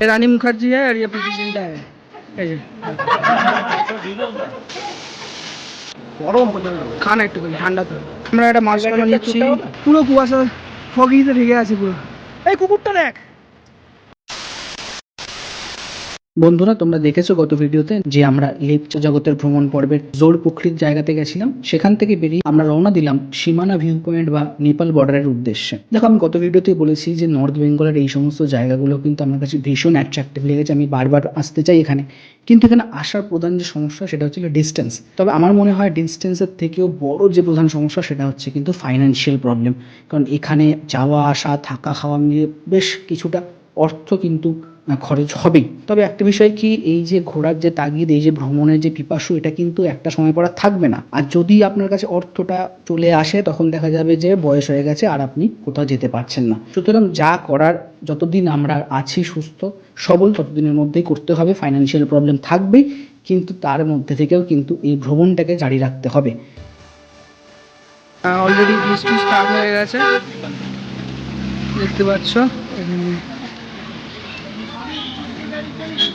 ये रानी मुखर्जी है और ये पीपी जिंटा है এই যে গরম প্রচন্ড খান একটু করে ঠান্ডা তো আমরা একটা মাছ ভালো নিচ্ছি পুরো কুয়াশা ফগিতে ঢেকে আছে পুরো এই কুকুরটা দেখ বন্ধুরা, তোমরা দেখেছ গত ভিডিওতে যে আমরা লেপচা জগতের ভ্রমণ পর্বের জোর পুকুরির জায়গাতে গেছিলাম। সেখান থেকে বেরিয়ে আমরা রওনা দিলাম সীমানা ভিউ পয়েন্ট বা নেপাল বর্ডারের উদ্দেশ্যে। দেখো, আমি গত ভিডিওতে বলেছি যে নর্থ বেঙ্গলের এই সমস্ত জায়গাগুলো কিন্তু আমার কাছে ভীষণ অ্যাট্রাক্টিভ লেগেছে। আমি বারবার আসতে চাই এখানে। কিন্তু এখানে আসার প্রধান যে সমস্যা, সেটা হচ্ছে ডিস্টেন্স তবে আমার মনে হয় ডিস্টেন্সের থেকেও বড় যে প্রধান সমস্যা, সেটা হচ্ছে কিন্তু ফাইন্যান্সিয়াল প্রবলেম কারণ এখানে যাওয়া, আসা, থাকা, খাওয়া মিলিয়ে বেশ কিছুটা অর্থ কিন্তু খরচ হবেই। তবে একটা বিষয় কি, এই যে ঘোরার যে তাগিদ, এই যে ভ্রমণের যে পিপাসু, এটা কিন্তু একটা সময় পর থাকবে না। আর যদি আপনার কাছে অর্থটা চলে আসে, তখন দেখা যাবে যে বয়স হয়ে গেছে আর আপনি কোথাও যেতে পারছেন না। সুতরাং যা করার, যতদিন আমরা আছি সুস্থ, সবল, ততদিনের মধ্যেই করতে হবে। ফাইন্যান্সিয়াল প্রবলেম থাকবেই, কিন্তু তার মধ্যে থেকেও কিন্তু এই ভ্রমণটাকে জারি রাখতে হবে। অলরেডি বৃষ্টি স্টার্ট হয়ে গেছে। দেখতে পাচ্ছ।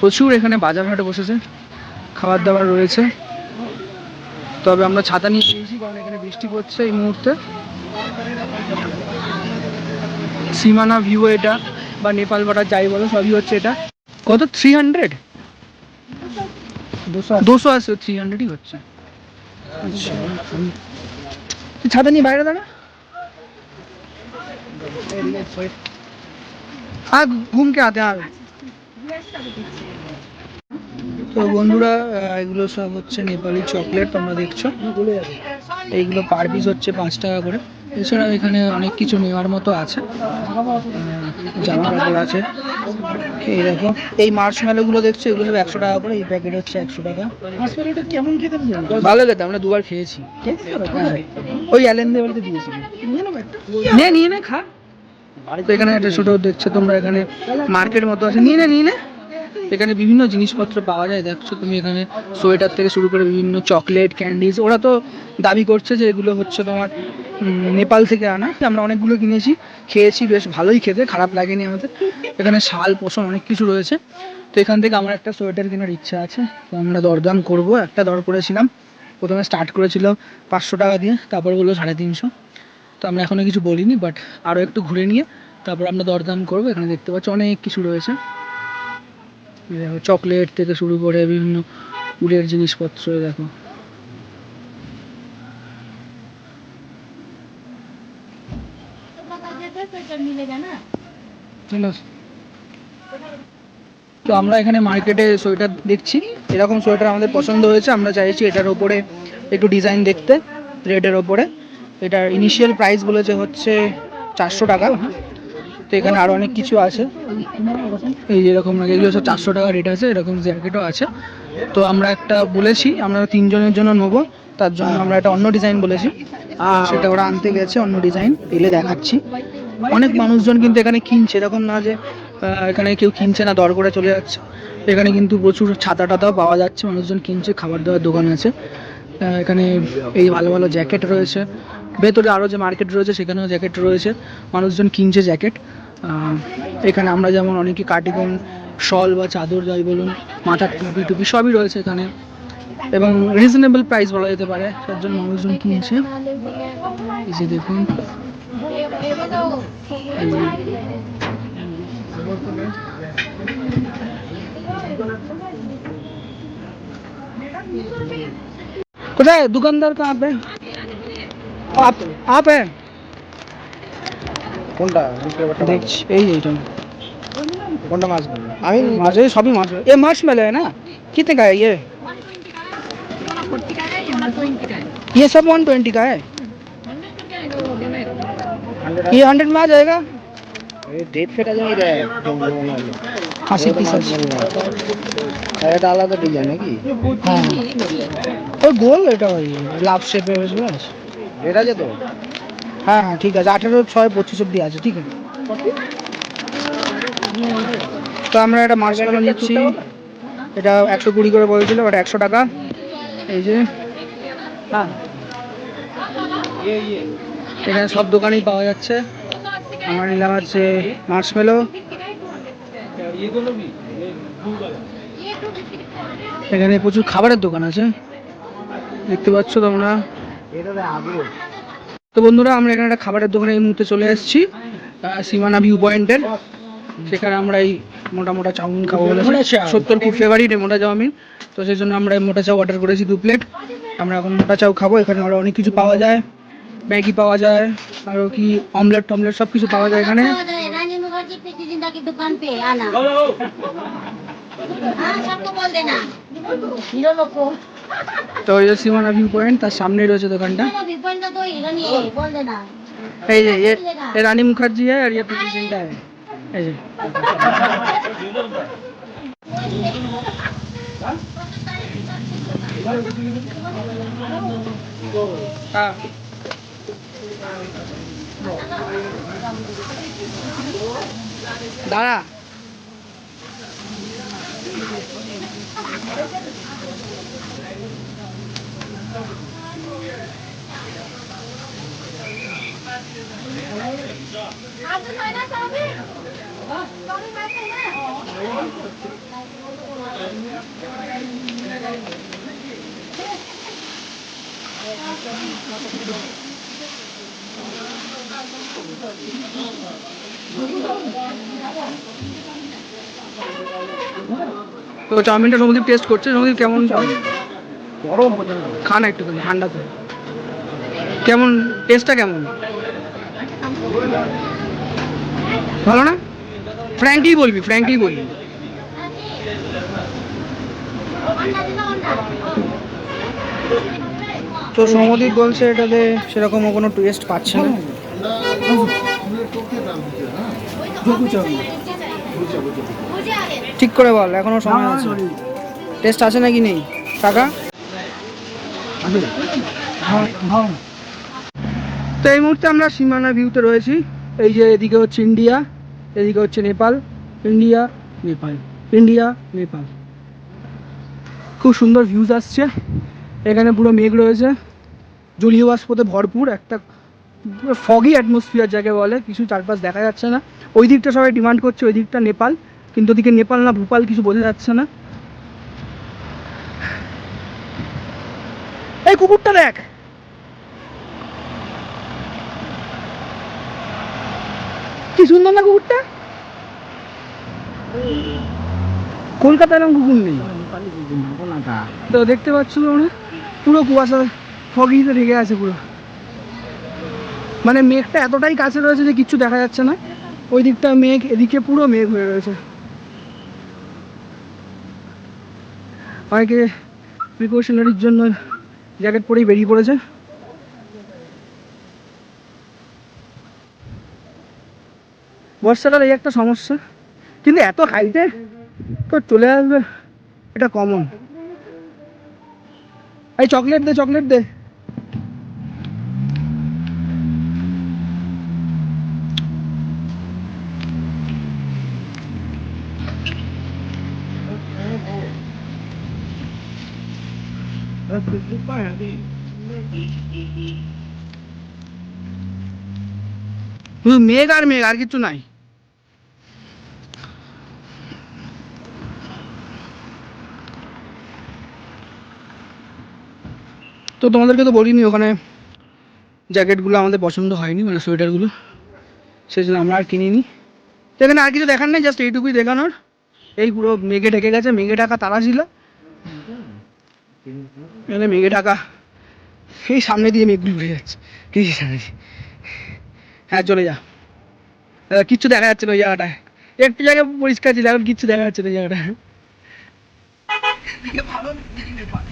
প্রচুর এখানে বাজার হাটে বসেছে খাবার দাবার রয়েছে তবে আমরা ছাতা নিয়ে গিয়েছি কারণ এখানে বৃষ্টি পড়ছে এই মুহূর্তে সীমানা ভিউ এটা বা নেপাল বর্ডার যাই বলো সবই হচ্ছে এটা কত থ্রি হান্ড্রেড দুশো আছে থ্রি হান্ড্রেডই হচ্ছে আচ্ছা তুই ছাতা নিয়ে বাইরে দাঁড়া हाँ घूम के आते हैं আর তো বন্ধুরা এগুলো সব হচ্ছে নেপালি চকলেট তোমরা দেখছ। এইগুলো পার পিস হচ্ছে পাঁচ টাকা করে। এছাড়াও এখানে অনেক কিছু নেওয়ার মতো আছে। জামা কাপড় আছে। এই দেখো এই মার্চ মেলোগুলো দেখছ? এগুলো সব একশো টাকা করে এই প্যাকেট হচ্ছে একশো টাকা। কেমন খেতে ভালো খেতে আমরা দুবার খেয়েছি। ওই অ্যালেনদের বাড়িতে দিয়েছি। নিয়ে নে নিয়ে নে খা। তো এখানে একটা ছোট দেখছ, তোমরা এখানে মার্কেট মতো আছে। নিয়ে নে নিয়ে নে। এখানে বিভিন্ন জিনিসপত্র পাওয়া যায়, দেখছ তুমি এখানে সোয়েটার থেকে শুরু করে বিভিন্ন চকলেট ক্যান্ডিজ ওরা তো দাবি করছে যে এগুলো হচ্ছে তোমার নেপাল থেকে আনা। আমরা অনেকগুলো কিনেছি, খেয়েছি বেশ ভালোই খেতে, খারাপ লাগেনি আমাদের। এখানে শাল, পোষণ অনেক কিছু রয়েছে। তো এখান থেকে আমার একটা সোয়েটার কেনার ইচ্ছা আছে, তো আমরা দরদাম করব। একটা দর করেছিলাম, প্রথমে স্টার্ট করেছিলাম পাঁচশো টাকা দিয়ে, তারপর বলল সাড়ে তিনশো। তো আমরা এখনও কিছু বলিনি বাট আরও একটু ঘুরে নিয়ে তারপর আমরা দরদাম করব। এখানে দেখতে পাচ্ছি অনেক কিছু রয়েছে। চকলেট থেকে শুরু করে বিভিন্ন উলের জিনিসপত্র দেখো। তো আমরা এখানে মার্কেটে সোয়েটার দেখছি। এরকম সোয়েটার আমাদের পছন্দ হয়েছে, আমরা চাইছি এটার ওপরে একটু ডিজাইন দেখতে, রেডের ওপরে। এটার ইনিশিয়াল প্রাইস বলেছে হচ্ছে চারশো টাকা। তো এখানে আরও অনেক কিছু আছে। এই যেরকম এগুলো সব চারশো টাকা রেট আছে এরকম জ্যাকেটও আছে। তো আমরা একটা বলেছি আমরা তিনজনের জন্য নেব। তার জন্য আমরা একটা অন্য ডিজাইন বলেছি। সেটা ওরা আনতে গেছে অন্য ডিজাইন এলে দেখাচ্ছি। অনেক মানুষজন কিন্তু এখানে কিনছে এরকম না যে এখানে কেউ কিনছে না দর করে চলে যাচ্ছে। এখানে কিন্তু প্রচুর ছাতা টাতাও পাওয়া যাচ্ছে মানুষজন কিনছে খাবার দাবার দোকান আছে। এখানে এই ভালো ভালো জ্যাকেট রয়েছে। ভেতরে আরও যে মার্কেট রয়েছে, সেখানেও জ্যাকেট রয়েছে। মানুষজন কিনছে জ্যাকেট এখানে আমরা যেমন অনেকে কার্টিকন শল বা চাদর যাই বলুন মাথার টুপি টুপি সবই রয়েছে এখানে। এবং রিজনেবল প্রাইস বলা যেতে পারে একজন মানুষজন কিনছে। এই যে দেখুন। কোথায়? দোকানদার কাঁ आप आप है কোনটা বুঝতে ব্যাপারটা ভালো। দেখছি এই যে এইটা কোনটা মাছ বলবো? আমি मार्च ये सभी मार्च ये मार्च मेले है ना कितने का है ये ये सब वन ट्वेंटी का है ये हंड्रेड में आ जाएगा ডেট ফেটা যাই রে জঙ্গল মনে হলো খাসি পিস আছে এটা আলাদা ডিজাইন নাকি হ্যাঁ ওই গোল এটা ওই লাভ শেপে বেশ বেশ এটা আছে তো? হ্যাঁ হ্যাঁ ঠিক আছে। আঠেরো ছয় পঁচিশ অব্দি আছে ঠিক আছে। তো আমরা একটা মার্শমেলো নিচ্ছি। এটা একশো কুড়ি করে বলেছিল ওটা একশো টাকা। এই যে হ্যাঁ। এখানে সব দোকানেই পাওয়া যাচ্ছে। আমার নিলাম হচ্ছে মার্শমেলো। এখানে প্রচুর খাবারের দোকান আছে। দেখতে পাচ্ছ তোমরা। এটা তো বন্ধুরা আমরা এখানে একটা খাবারের দোকানে এই মুহূর্তে চলে এসেছি আহ, সীমানা ভিউ পয়েন্টের সেখানে আমরা এই মোটা মোটা চাউমিন খাব বলে সত্তর খুব ফেভারিট এই মোটা চাউমিন। তো সেই জন্য আমরা এই মোটা চাউ অর্ডার করেছি দু প্লেট আমরা এখন মোটা চাউ খাব এখানে আরও অনেক কিছু পাওয়া যায়। ম্যাগি পাওয়া যায় আরও কি অমলেট টমলেট সব কিছু পাওয়া যায় এখানে। मुखर्जी प्रीति जिंदा की दुकान पे आना हाँ सबको बोल देना हीरो लोग को তো এই যে সীমানা ভিউ পয়েন্ট তার সামনেই রয়েছে দোকানটা हीरो भी बोल तो हिरोनी है बोल देना এই যে ये ये रानी मुखर्जी है और ये प्रीति जिंटा है এই যে হ্যাঁ দাঁড়া তো চাউমিনটা নবদীপ টেস্ট করছে। নবদীপ কেমন? গরম পর্যন্ত খান একটু ঠান্ডা তো। কেমন টেস্টটা কেমন? ভালো না? ফ্র্যাঙ্কলি বলবি ফ্র্যাঙ্কলি বলবি। তো সমদীপ বলছে এটাতে সেরকম কোনো টেস্ট পাচ্ছে না। ঠিক করে বল এখনও সময় আছে। টেস্ট আছে নাকি নেই? টাকা তো এই মুহূর্তে আমরা সীমানা ভিউতে রয়েছি। এই যে এদিকে হচ্ছে ইন্ডিয়া, এদিকে হচ্ছে নেপাল। ইন্ডিয়া নেপাল। ইন্ডিয়া, নেপাল। খুব সুন্দর ভিউজ আসছে। এখানে পুরো মেঘ রয়েছে। জলীয় বাষ্পতে ভরপুর। একটা পুরো ফগি অ্যাটমসফিয়ার যাকে বলে, কিছু চারপাশ দেখা যাচ্ছে না। ওই দিকটা সবাই ডিমান্ড করছে, ওই দিকটা নেপাল। কিন্তু ওদিকে নেপাল না, ভূপাল কিছু বোঝা যাচ্ছে না। এই কুকুরটা দেখ। কি সুন্দর না কুকুরটা? কলকাতায় এরকম কুকুর নেই। তো দেখতে পাচ্ছ পুরো কুয়াশা ফগিতে ঢেকে আছে পুরো। মানে মেঘটা এতটাই কাছে রয়েছে যে কিচ্ছু দেখা যাচ্ছে না। ওই দিকটা মেঘ, এদিকে পুরো মেঘ হয়ে রয়েছে। অনেকে প্রিকশনারির জন্য জ্যাকেট পরেই বেরিয়ে পড়েছে। বর্ষাকাল এই একটা সমস্যা। কিন্তু এত হাইটে তো চলে আসবে, এটা কমন এই চকলেট দে চকলেট দে। শুধু মেঘ আর মেঘ আর কিছু নাই তো তোমাদেরকে তো বলিনি, ওখানে জ্যাকেটগুলো আমাদের পছন্দ হয়নি মানে সোয়েটারগুলো সেই জন্য আমরা আর কিনিনি। তো এখানে আর কিছু দেখার নেই জাস্ট এইটুকুই দেখানোর। এই পুরো মেঘে ঢেকে গেছে, মেঘে ঢাকা তারা ছিল। এখানে মেঘে ঢাকা এই সামনে দিয়ে মেঘগুলো উঠে যাচ্ছে। এই সামনে হ্যাঁ চলে যা। কিচ্ছু দেখা যাচ্ছে না ওই জায়গাটায়। একটু জায়গা পরিষ্কার ছিল এখন কিচ্ছু দেখা যাচ্ছে না ওই জায়গাটায়। এদিকে ভালো, এদিকে Nepal.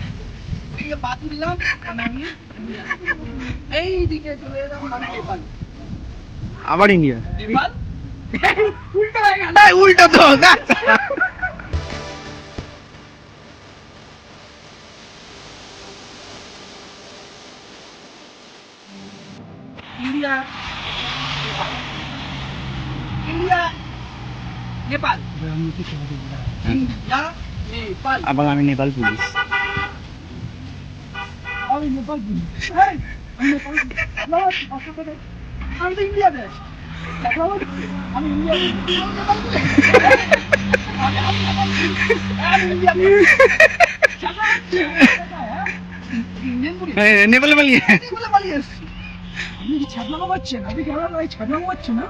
India India Nepal. Nepal. আবার আমি নেপাল পুলিশ। আমি নেপাল পুলিশ। আমি নেপাল তো ইন্ডিয়া দেশ। আমি ইন্ডিয়া। নেপালে পালিয়ে। আপনি কি ছাপলামো না আপনি কি আমার ছাপলামো পাচ্ছেন না